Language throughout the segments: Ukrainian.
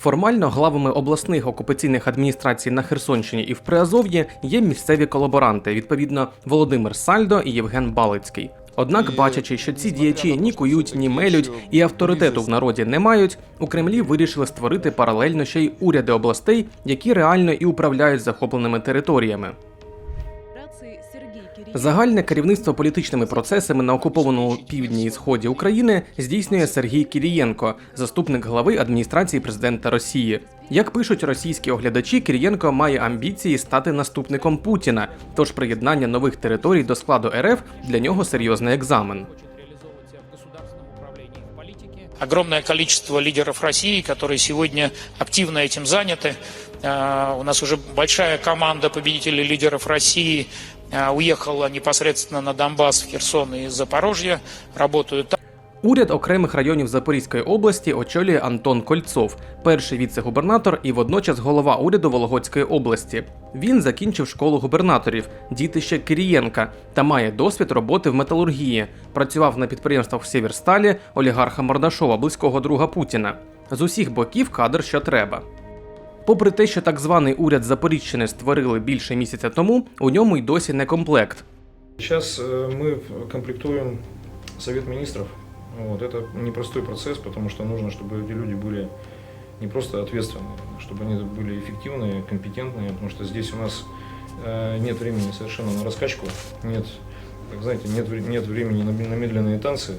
Формально главами обласних окупаційних адміністрацій на Херсонщині і в Приазов'ї є місцеві колаборанти, відповідно Володимир Сальдо і Євген Балицький. Однак, бачачи, що ці діячі ні кують, ні мелють і авторитету в народі не мають, у Кремлі вирішили створити паралельно ще й уряди областей, які реально і управляють захопленими територіями. Загальне керівництво політичними процесами на окупованому півдні і сході України здійснює Сергій Кірієнко, заступник глави адміністрації президента Росії. Як пишуть російські оглядачі, Кірієнко має амбіції стати наступником Путіна. Тож приєднання нових територій до складу РФ для нього серйозний екзамен. реализовывать в государственном управлении, в политике. огромное количество лидеров России, которые сегодня активно этим заняты. А, У нас уже большая команда победителей лидеров России а, уехала непосредственно на Донбасс, в Херсон и Запорожье, работают там. Уряд окремих районів Запорізької області очолює Антон Кольцов, перший віце-губернатор і водночас голова уряду Вологодської області. Він закінчив школу губернаторів, дітище Кирієнка, та має досвід роботи в металургії. Працював на підприємствах в Сєвєрсталі, олігарха Мордашова, близького друга Путіна. З усіх боків кадр, що треба. Попри те, що так званий уряд Запоріжчини створили більше місяця тому, у ньому й досі не комплект. Сейчас э, мы комплектуем Совет Министров. Вот, это непростой процесс, потому что нужно, чтобы эти люди были не просто ответственные, чтобы они были эффективные, компетентные, потому что здесь у нас э, нет времени совершенно на раскачку, нет, так знаете, нет, вре- нет времени на, на медленные танцы.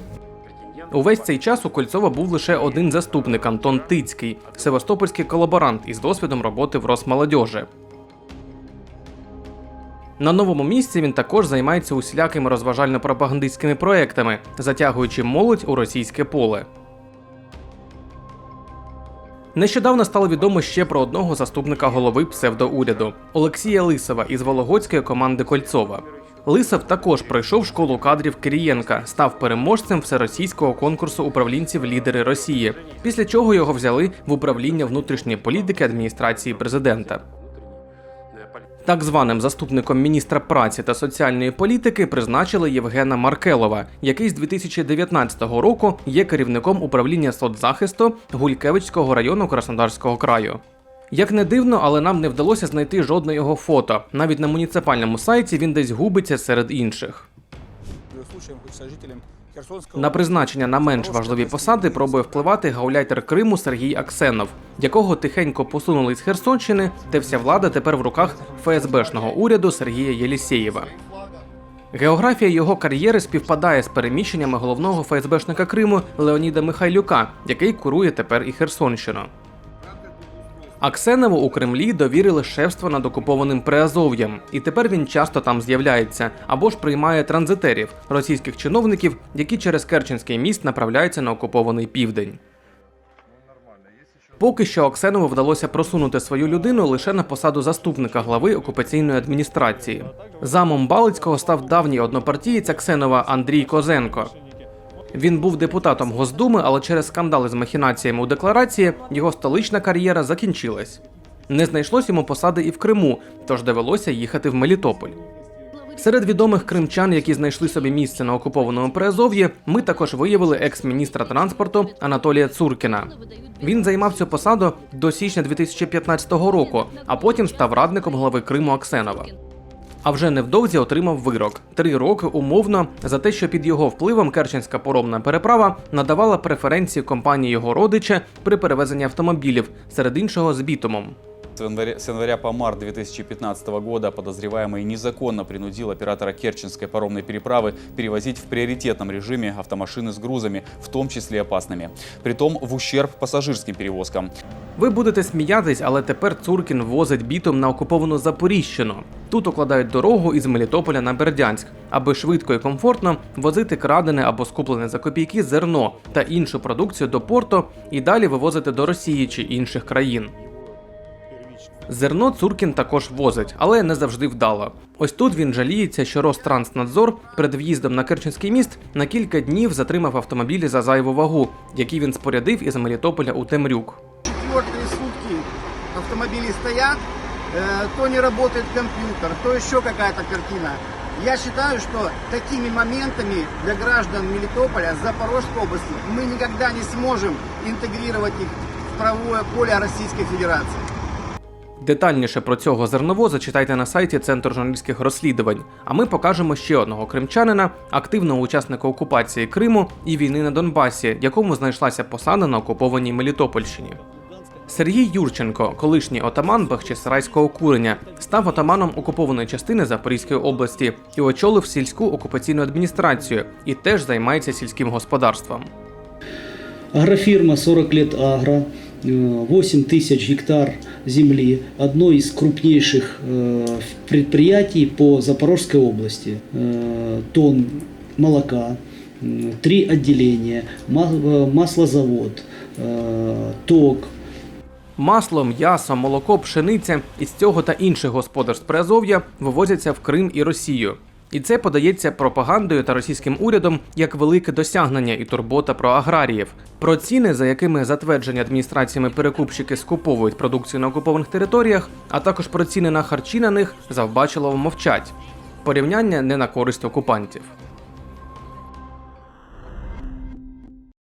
Увесь цей час у Кольцова був лише один заступник Антон Тицький, севастопольський колаборант із досвідом роботи в Росмолодьожі. На новому місці він також займається усілякими розважально-пропагандистськими проектами, затягуючи молодь у російське поле. Нещодавно стало відомо ще про одного заступника голови псевдоуряду Олексія Лисова із Вологодської команди Кольцова. Лисов також пройшов школу кадрів Кирієнка, став переможцем всеросійського конкурсу управлінців лідери Росії, після чого його взяли в управління внутрішньої політики адміністрації президента. Так званим заступником міністра праці та соціальної політики призначили Євгена Маркелова, який з 2019 року є керівником управління соцзахисту Гулькевичського району Краснодарського краю. Як не дивно, але нам не вдалося знайти жодного його фото. Навіть на муніципальному сайті він десь губиться серед інших. На призначення на менш важливі посади пробує впливати гауляйтер Криму Сергій Аксенов, якого тихенько посунули з Херсонщини, де вся влада тепер в руках ФСБшного уряду Сергія Єлісєєва. Географія його кар'єри співпадає з переміщеннями головного ФСБшника Криму Леоніда Михайлюка, який курує тепер і Херсонщину. Аксенову у Кремлі довірили шефство над окупованим Приазов'ям, і тепер він часто там з'являється або ж приймає транзитерів російських чиновників, які через Керченський міст направляються на окупований південь. Поки що Оксенову вдалося просунути свою людину лише на посаду заступника глави окупаційної адміністрації. Замом Балицького став давній однопартієць Аксенова Андрій Козенко. Він був депутатом Госдуми, але через скандали з махінаціями у декларації його столична кар'єра закінчилась. Не знайшлось йому посади і в Криму, тож довелося їхати в Мелітополь. Серед відомих кримчан, які знайшли собі місце на окупованому Приазов'ї, ми також виявили екс-міністра транспорту Анатолія Цуркіна. Він займав цю посаду до січня 2015 року, а потім став радником глави Криму Аксенова. А вже невдовзі отримав вирок три роки умовно за те, що під його впливом Керченська поромна переправа надавала преференції компанії його родича при перевезенні автомобілів, серед іншого з бітумом. С января, с января по март 2015 года подозреваемый незаконно принудил оператора Керченской паромной переправы перевозить в приоритетном режиме автомашины с грузами, в том числе опасными. Притом в ущерб пассажирским перевозкам. Ви будете сміятись, але тепер Цуркін возить бітум на окуповану Запоріжщину. Тут укладають дорогу із Мелітополя на Бердянськ, аби швидко і комфортно возити крадене або скуплене за копійки зерно та іншу продукцію до порту і далі вивозити до Росії чи інших країн. Зерно Цуркін також возить, але не завжди вдало. Ось тут він жаліється, що Ространснадзор перед в'їздом на Керченський міст на кілька днів затримав автомобілі за зайву вагу, які він спорядив із Мелітополя у Темрюк. четвертые сутки автомобили стоят, э, то не работает компьютер, то еще какая-то картина. Я считаю, что такими моментами для граждан Мелитополя, Запорожской области мы никогда не сможем интегрировать их в правовое поле Российской Федерации. Детальніше про цього зерновоза читайте на сайті Центру журналістських розслідувань. А ми покажемо ще одного кримчанина, активного учасника окупації Криму і війни на Донбасі, якому знайшлася посада на окупованій Мелітопольщині. Сергій Юрченко, колишній отаман Бахчисарайського курення, став отаманом окупованої частини Запорізької області і очолив сільську окупаційну адміністрацію і теж займається сільським господарством. Агрофирма 40 лет агро, 8 тысяч гектар земли, одно из крупнейших э, предприятий по Запорожской области. Э, Тонн молока, м, три отделения, ма- э, маслозавод, э, ток, Масло, м'ясо, молоко, пшениця із цього та інших господарств Приазов'я вивозяться в Крим і Росію. І це подається пропагандою та російським урядом як велике досягнення і турбота про аграріїв. Про ціни, за якими затверджені адміністраціями перекупщики скуповують продукцію на окупованих територіях, а також про ціни на харчі на них завбачило мовчать. Порівняння не на користь окупантів.